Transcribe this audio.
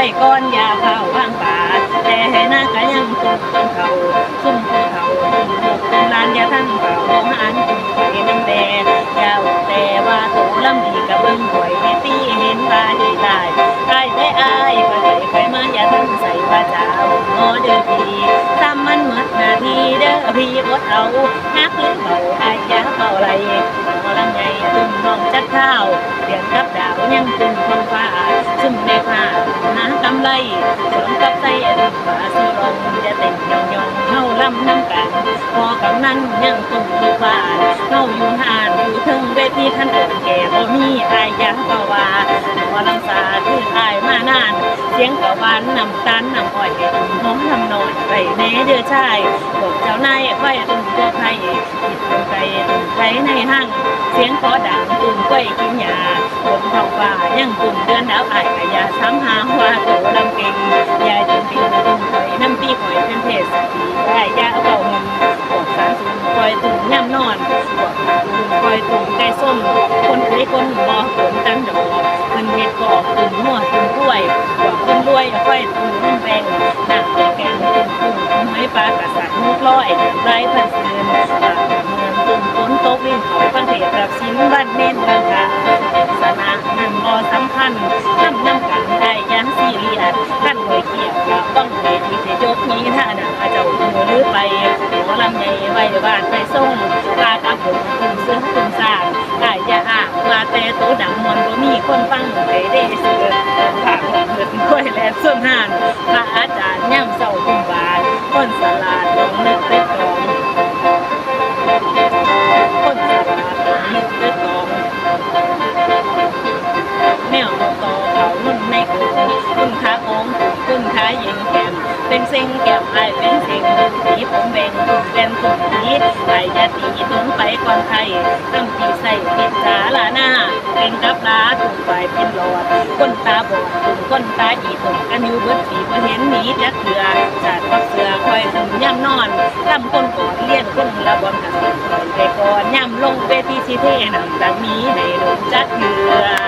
ไปก้อนยาเผาข้างป่าแต่ให้หน้าก็ยังตุกต้นเขาซุ่มภูเขาตุ่มลูกตุ่มลานยาทั้งเป่าของอันตุ่มไปน้ำแดงยาวแต่ว่าโตลำดีกับเบิ้งหวยไม่ตีเห็นว่าดีตายตายแต่อายก็ใจไปมาอย่าทั้งใส่ว่าเจ้าหมอเด้อพี่ทำมันหมดนาทีเด้อพี่อดเอาฮักหรือเบาอายอยาเบาไร อกำนันยังตุ่มลูกบ้านเฮาอยู่หานอยู่ถึงเวทีท่านองค์แก่บ่มีอายยาเบาว่าหมอลำสาคืออายมานาน เสียงกะวานนำตาลนำอ้อยตุ่มน้องทำนอนไปแน่เด้อชายบอกเจ้านายค่อยตุ่มตัวไทยผิดตุ่มใจตุ่มใจในห้างเสียงขอดังตุ่มก้อยกินยาบนท้องฟ้ายังตุ่มเดือนดาวอายกะยาซ้ำหาว่าโตลำเก่ง แบงหนักแต่แกงตุ่มตุ่มตุ่มไม้ปลากระสัดมุกร้อยไร้พันเสือนปากเมืองตุ่มฝนตกลิ้นเขาฟังเทศรับสินบ้านเน้นบ้านกาสนะนั่นบ่สำคัญน้ำน้ำกันได้ยังซีเรียสขั้นหวยเกียวก็ต้องเวทีเสยกนี้ท่าน่ะเจ้าหัวลือไปหัวลำใหญ่ไว้บ้าน ไปได้เสือฝากเกิดกล้วยแลส่วนหานพระอาจารย์ย่ำเศร้าคุมบาทคนสลาดลงนึกเป็ดกองคนสลาดลงนึกเป็ดกองแมวต่อต่อเขานุ่นในโกงคุณขาโกงคุณขายิงแก้มเป็นเซ็งแก้มไอายเป็นเซ็งดุนสีผมแบ่งเป็นตุ่มสีไายาตีตุ่มไปก่อนไทยตั้งตีใส่ปิดสาลาหน้า เป็นกับลาถูกไปเป็นหลอดก้นตาบอดตุ่มก้นตาอีตุ่มกันอยู่เบิดสีบ่เห็นหนีจักเถื่อจัดกับเสือคอยตุ่มย่ำนอนลำก้นกอดเลี้ยนคนละบอมกับไปก่อนย่ำลงเวทีสีเทนำดังนี้ให้ลงจักเถื่อ